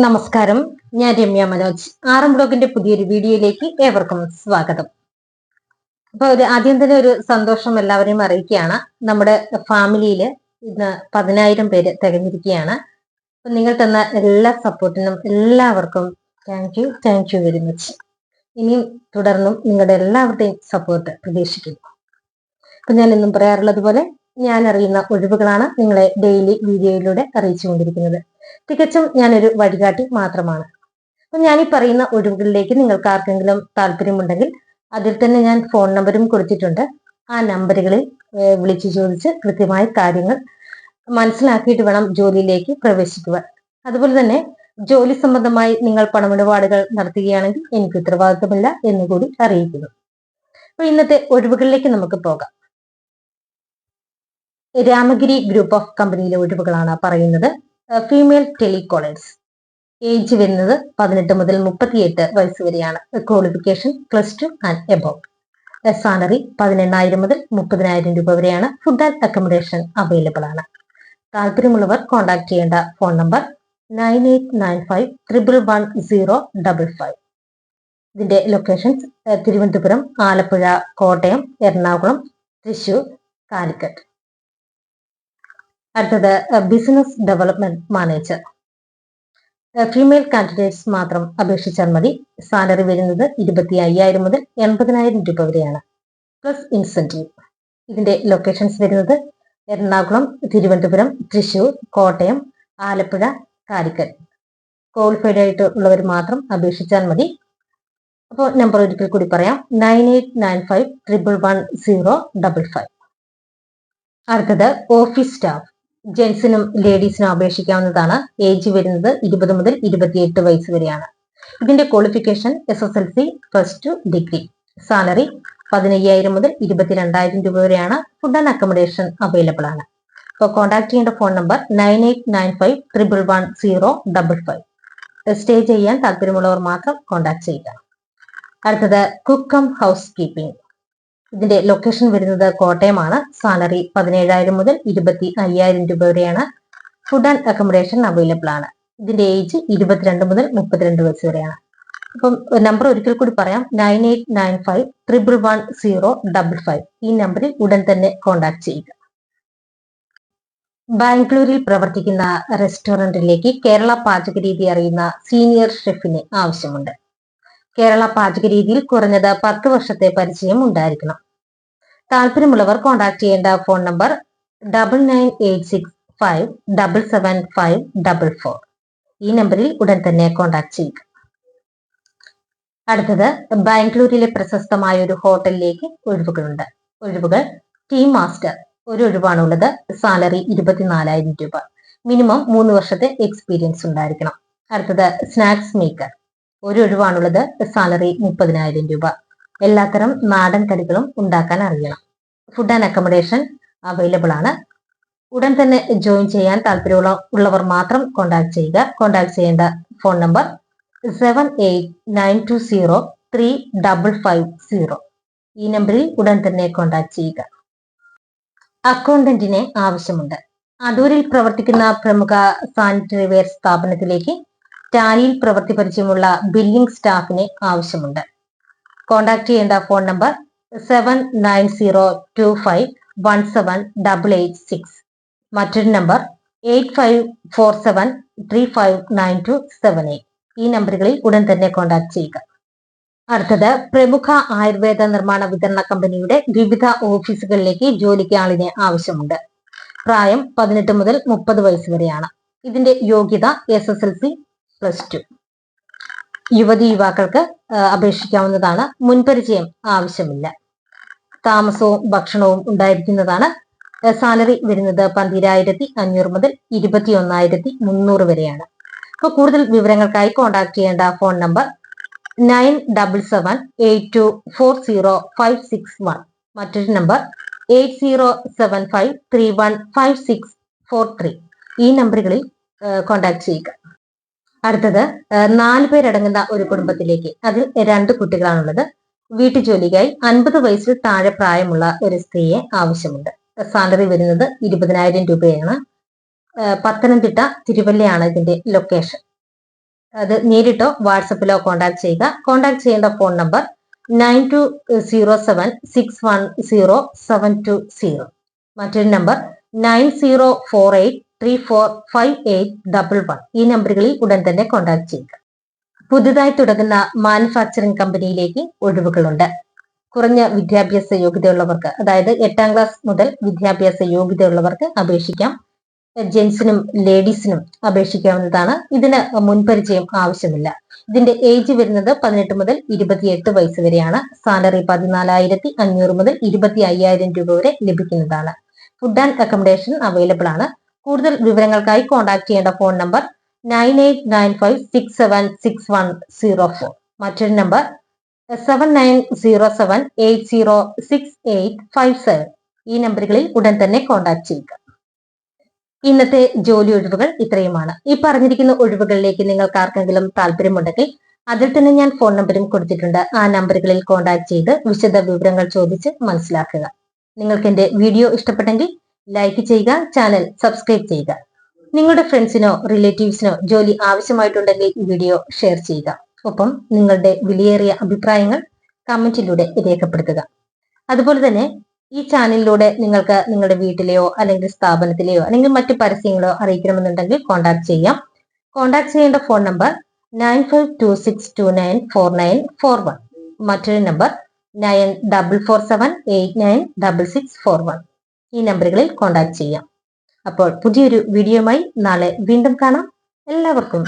നമസ്കാരം. ഞാൻ രമ്യ മനോജ്. ആറം ബ്ലോഗിന്റെ പുതിയൊരു വീഡിയോയിലേക്ക് ഏവർക്കും സ്വാഗതം. അപ്പൊ ഒരു ആദ്യം തന്നെ ഒരു സന്തോഷം എല്ലാവരെയും അറിയിക്കുകയാണ്. നമ്മുടെ ഫാമിലിയിൽ ഇന്ന് പതിനായിരം പേര് തികഞ്ഞിരിക്കുകയാണ്. അപ്പൊ നിങ്ങൾ തന്ന എല്ലാ സപ്പോർട്ടിനും എല്ലാവർക്കും thank you thank you very much ഇനിയും തുടർന്നും നിങ്ങളുടെ എല്ലാവരുടെയും സപ്പോർട്ട് പ്രതീക്ഷിക്കുന്നു. അപ്പൊ ഞാൻ എന്നും പറയാറുള്ളത് പോലെ ഞാൻ അറിയുന്ന ഒഴിവുകളാണ് നിങ്ങളെ ഡെയിലി വീഡിയോയിലൂടെ അറിയിച്ചുകൊണ്ടിരിക്കുന്നത്. തികച്ചും ഞാനൊരു വഴികാട്ടി മാത്രമാണ്. അപ്പൊ ഞാൻ ഈ പറയുന്ന ഒഴിവുകളിലേക്ക് നിങ്ങൾക്ക് ആർക്കെങ്കിലും താല്പര്യമുണ്ടെങ്കിൽ അതിൽ തന്നെ ഞാൻ ഫോൺ നമ്പറും കൊടുത്തിട്ടുണ്ട്. ആ നമ്പറുകളിൽ വിളിച്ചു ചോദിച്ച് കൃത്യമായ കാര്യങ്ങൾ മനസ്സിലാക്കിയിട്ട് വേണം ജോലിയിലേക്ക് പ്രവേശിക്കുവാൻ. അതുപോലെ തന്നെ ജോലി സംബന്ധമായി നിങ്ങൾ പണമിടപാടുകൾ നടത്തുകയാണെങ്കിൽ എനിക്ക് ഉത്തരവാദിത്തമില്ല എന്നുകൂടി അറിയിക്കുന്നു. അപ്പൊ ഇന്നത്തെ ഒഴിവുകളിലേക്ക് നമുക്ക് പോകാം. രാമഗിരി ഗ്രൂപ്പ് ഓഫ് കമ്പനിയിലെ ഒഴിവുകളാണ് പറയുന്നത്. ഫീമെയിൽ ടെലികോളേഴ്സ് ഏജ് വരുന്നത് പതിനെട്ട് മുതൽ മുപ്പത്തിയെട്ട് വയസ്സ് വരെയാണ്. Qualification plus two and above salary പതിനെണ്ണായിരം മുതൽ മുപ്പതിനായിരം രൂപ വരെയാണ്. ഫുഡ് ആൻഡ് അക്കോമഡേഷൻ അവൈലബിൾ ആണ്. താല്പര്യമുള്ളവർ കോൺടാക്ട് ചെയ്യേണ്ട phone number nine eight nine five triple one zero double five. ഇതിന്റെ ലൊക്കേഷൻസ് തിരുവനന്തപുരം ആലപ്പുഴ കോട്ടയം എറണാകുളം തൃശൂർ കാലിക്കറ്റ്. അടുത്തത് business development manager female candidates മാത്രം അപേക്ഷിച്ചാൽ മതി. സാലറി വരുന്നത് ഇരുപത്തി അയ്യായിരം മുതൽ എൺപതിനായിരം രൂപ വരെയാണ്. പ്ലസ് ഇൻസെന്റീവ് ഇതിന്റെ ലൊക്കേഷൻസ് വരുന്നത് എറണാകുളം തിരുവനന്തപുരം തൃശൂർ കോട്ടയം ആലപ്പുഴ കാലിക്കറ്റ്. ക്വാളിഫൈഡ് ആയിട്ട് ഉള്ളവർ മാത്രം അപേക്ഷിച്ചാൽ മതി. അപ്പോൾ നമ്പർ ഒരിക്കൽ കൂടി പറയാം. Nine eight nine five triple one zero double five അടുത്തത് ഓഫീസ് സ്റ്റാഫ് ജെൻസിനും ലേഡീസിനും അപേക്ഷിക്കാവുന്നതാണ്. ഏജ് വരുന്നത് ഇരുപത് മുതൽ ഇരുപത്തിയെട്ട് വയസ്സ് വരെയാണ്. ഇതിന്റെ qualification S S L C plus two degree salary പതിനയ്യായിരം മുതൽ ഇരുപത്തിരണ്ടായിരം രൂപ വരെയാണ്. ഫുഡ് ആൻഡ് അക്കോമഡേഷൻ അവൈലബിൾ ആണ്. അപ്പോൾ കോൺടാക്ട് ചെയ്യേണ്ട phone number nine eight nine five triple one zero double five. Stay ചെയ്യാൻ താല്പര്യമുള്ളവർ മാത്രം കോൺടാക്ട് ചെയ്യുക. അടുത്തത് കുക്കം ഹൗസ് കീപ്പിംഗ് ഇതിന്റെ ലൊക്കേഷൻ വരുന്നത് കോട്ടയമാണ്. സാലറി പതിനേഴായിരം മുതൽ ഇരുപത്തി അയ്യായിരം രൂപ വരെയാണ്. ഫുഡ് ആൻഡ് അക്കോമഡേഷൻ അവൈലബിൾ ആണ്. ഇതിന്റെ ഏജ് ഇരുപത്തിരണ്ട് മുതൽ മുപ്പത്തിരണ്ട് വയസ്സ് വരെയാണ്. അപ്പം നമ്പർ ഒരിക്കൽ കൂടി പറയാം. Nine eight nine five triple one zero double five ഈ നമ്പറിൽ ഉടൻ തന്നെ കോൺടാക്ട് ചെയ്യുക. ബാംഗ്ലൂരിൽ പ്രവർത്തിക്കുന്ന റെസ്റ്റോറന്റിലേക്ക് കേരള പാചക രീതി അറിയുന്ന സീനിയർ ഷെഫിന് ആവശ്യമുണ്ട്. കേരള പാചക രീതിയിൽ കുറഞ്ഞത് പത്ത് വർഷത്തെ പരിചയം ഉണ്ടായിരിക്കണം. താല്പര്യമുള്ളവർ കോൺടാക്ട് ചെയ്യേണ്ട phone number double nine eight six five double seven five double four ഈ നമ്പറിൽ ഉടൻ തന്നെ കോൺടാക്ട് ചെയ്യുക. അടുത്തത് ബാംഗ്ലൂരിലെ പ്രശസ്തമായ ഒരു ഹോട്ടലിലേക്ക് ഒഴിവുകളുണ്ട്. ഒഴിവുകൾ ടീം മാസ്റ്റർ. ഒരു ഒഴിവാണുള്ളത് സാലറി ഇരുപത്തിനാലായിരം രൂപ. മിനിമം മൂന്ന് വർഷത്തെ എക്സ്പീരിയൻസ് ഉണ്ടായിരിക്കണം. അടുത്തത് സ്നാക്സ് മേക്കർ ഒരു ഒഴിവാണുള്ളത് സാലറി മുപ്പതിനായിരം രൂപ. എല്ലാത്തരം നാടൻ കടികളും ഉണ്ടാക്കാൻ അറിയണം. ഫുഡ് ആൻഡ് അക്കോമഡേഷൻ അവൈലബിൾ ആണ്. ഉടൻ തന്നെ ജോയിൻ ചെയ്യാൻ താല്പര്യമുള്ള ഉള്ളവർ മാത്രം കോൺടാക്ട് ചെയ്യുക. കോൺടാക്ട് ചെയ്യേണ്ട phone number seven eight nine two zero three double five zero ഈ നമ്പറിൽ ഉടൻ തന്നെ കോൺടാക്ട് ചെയ്യുക. അക്കൗണ്ടന്റിനെ ആവശ്യമുണ്ട്. അടൂരിൽ പ്രവർത്തിക്കുന്ന പ്രമുഖ സാനിറ്ററി വെയർ സ്ഥാപനത്തിലേക്ക് ടാലിയിൽ പ്രവൃത്തി പരിചയമുള്ള ബില്ലിംഗ് സ്റ്റാഫിനെ ആവശ്യമുണ്ട്. കോൺടാക്ട് ചെയ്യേണ്ട phone number seven nine zero two five one seven double eight six മറ്റൊരു number eight five four seven three five nine two seven eight ഈ നമ്പറുകളിൽ ഉടൻ തന്നെ കോൺടാക്ട് ചെയ്യുക. അടുത്തത് പ്രമുഖ ആയുർവേദ നിർമ്മാണ വിതരണ കമ്പനിയുടെ വിവിധ ഓഫീസുകളിലേക്ക് ജോലിക്ക് ആളിനെ ആവശ്യമുണ്ട്. പ്രായം പതിനെട്ട് മുതൽ മുപ്പത് വയസ്സ് വരെയാണ്. ഇതിന്റെ യോഗ്യത S S L C plus two യുവതി യുവാക്കൾക്ക് അപേക്ഷിക്കാവുന്നതാണ്. മുൻപരിചയം ആവശ്യമില്ല. താമസവും ഭക്ഷണവും ഉണ്ടായിരിക്കുന്നതാണ്. സാലറി വരുന്നത് പന്തിരായിരത്തി അഞ്ഞൂറ് മുതൽ ഇരുപത്തി ഒന്നായിരത്തി മുന്നൂറ് വരെയാണ്. അപ്പൊ കൂടുതൽ വിവരങ്ങൾക്കായി കോൺടാക്ട് ചെയ്യേണ്ട phone number nine double seven eight two four zero five six one. മറ്റൊരു number eight zero seven five three one five six four three. ഈ നമ്പറുകളിൽ കോൺടാക്ട് ചെയ്യുക. അടുത്തത് നാല് പേരടങ്ങുന്ന ഒരു കുടുംബത്തിലേക്ക്. അതിൽ രണ്ട് കുട്ടികളാണുള്ളത്. വീട്ടുജോലിക്കായി അൻപത് വയസ്സിൽ താഴെ പ്രായമുള്ള ഒരു സ്ത്രീയെ ആവശ്യമുണ്ട്. സാലറി വരുന്നത് ഇരുപതിനായിരം രൂപയാണ്. പത്തനംതിട്ട തിരുവല്ലയാണ് ഇതിന്റെ ലൊക്കേഷൻ. അത് നേരിട്ടോ വാട്സപ്പിലോ കോൺടാക്ട് ചെയ്യുക. കോൺടാക്ട് ചെയ്യേണ്ട phone number nine two zero seven six one zero seven two zero. മറ്റൊരു number nine zero four eight three four five eight double one ഈ നമ്പറുകളിൽ ഉടൻ തന്നെ കോൺടാക്ട് ചെയ്യുക. പുതുതായി തുടങ്ങുന്ന മാനുഫാക്ചറിംഗ് കമ്പനിയിലേക്ക് ഒഴിവുകളുണ്ട്. കുറഞ്ഞ വിദ്യാഭ്യാസ യോഗ്യതയുള്ളവർക്ക് അതായത് എട്ടാം ക്ലാസ് മുതൽ വിദ്യാഭ്യാസ യോഗ്യതയുള്ളവർക്ക് അപേക്ഷിക്കാം. ജെൻസിനും ലേഡീസിനും അപേക്ഷിക്കാവുന്നതാണ്. ഇതിന് മുൻപരിചയം ആവശ്യമില്ല. ഇതിന്റെ ഏജ് വരുന്നത് പതിനെട്ട് മുതൽ ഇരുപത്തിയെട്ട് വയസ്സ് വരെയാണ്. സാലറി പതിനാലായിരത്തി അഞ്ഞൂറ് മുതൽ ഇരുപത്തി അയ്യായിരം രൂപ വരെ ലഭിക്കുന്നതാണ്. ഫുഡ് ആൻഡ് അക്കോമഡേഷൻ അവൈലബിൾ ആണ്. കൂടുതൽ വിവരങ്ങൾക്കായി കോൺടാക്ട് ചെയ്യേണ്ട phone number nine eight nine five six seven six one zero four മറ്റൊരു number seven nine zero seven eight zero six eight five seven ഈ നമ്പറുകളിൽ ഉടൻ തന്നെ കോൺടാക്ട് ചെയ്യുക. ഇന്നത്തെ ജോലി ഒഴിവുകൾ ഇത്രയുമാണ്. ഈ പറഞ്ഞിരിക്കുന്ന ഒഴിവുകളിലേക്ക് നിങ്ങൾക്ക് ആർക്കെങ്കിലും താല്പര്യമുണ്ടെങ്കിൽ അതിൽ തന്നെ ഞാൻ ഫോൺ നമ്പറും കൊടുത്തിട്ടുണ്ട്. ആ നമ്പറുകളിൽ കോൺടാക്ട് ചെയ്ത് വിശദ വിവരങ്ങൾ ചോദിച്ച് മനസ്സിലാക്കുക. നിങ്ങൾക്ക് എന്റെ വീഡിയോ ഇഷ്ടപ്പെട്ടെങ്കിൽ ലൈക്ക് ചെയ്യുക ചാനൽ സബ്സ്ക്രൈബ് ചെയ്യുക. നിങ്ങളുടെ ഫ്രണ്ട്സിനോ റിലേറ്റീവ്സിനോ ജോലി ആവശ്യമായിട്ടുണ്ടെങ്കിൽ ഈ വീഡിയോ ഷെയർ ചെയ്യുക. ഒപ്പം നിങ്ങളുടെ വിലയേറിയ അഭിപ്രായങ്ങൾ കമന്റിലൂടെ രേഖപ്പെടുത്തുക. അതുപോലെ തന്നെ ഈ ചാനലിലൂടെ നിങ്ങൾക്ക് നിങ്ങളുടെ വീട്ടിലെയോ അല്ലെങ്കിൽ സ്ഥാപനത്തിലെയോ അല്ലെങ്കിൽ മറ്റു പരസ്യങ്ങളോ അറിയിക്കണമെന്നുണ്ടെങ്കിൽ കോൺടാക്ട് ചെയ്യാം. കോൺടാക്ട് ചെയ്യേണ്ട phone number nine five two six two nine four nine four one മറ്റൊരു number nine double four seven eight nine double six four one ഈ നമ്പറുകളിൽ കോൺടാക്ട് ചെയ്യാം. അപ്പോൾ പുതിയൊരു വീഡിയോയുമായി നാളെ വീണ്ടും കാണാം. എല്ലാവർക്കും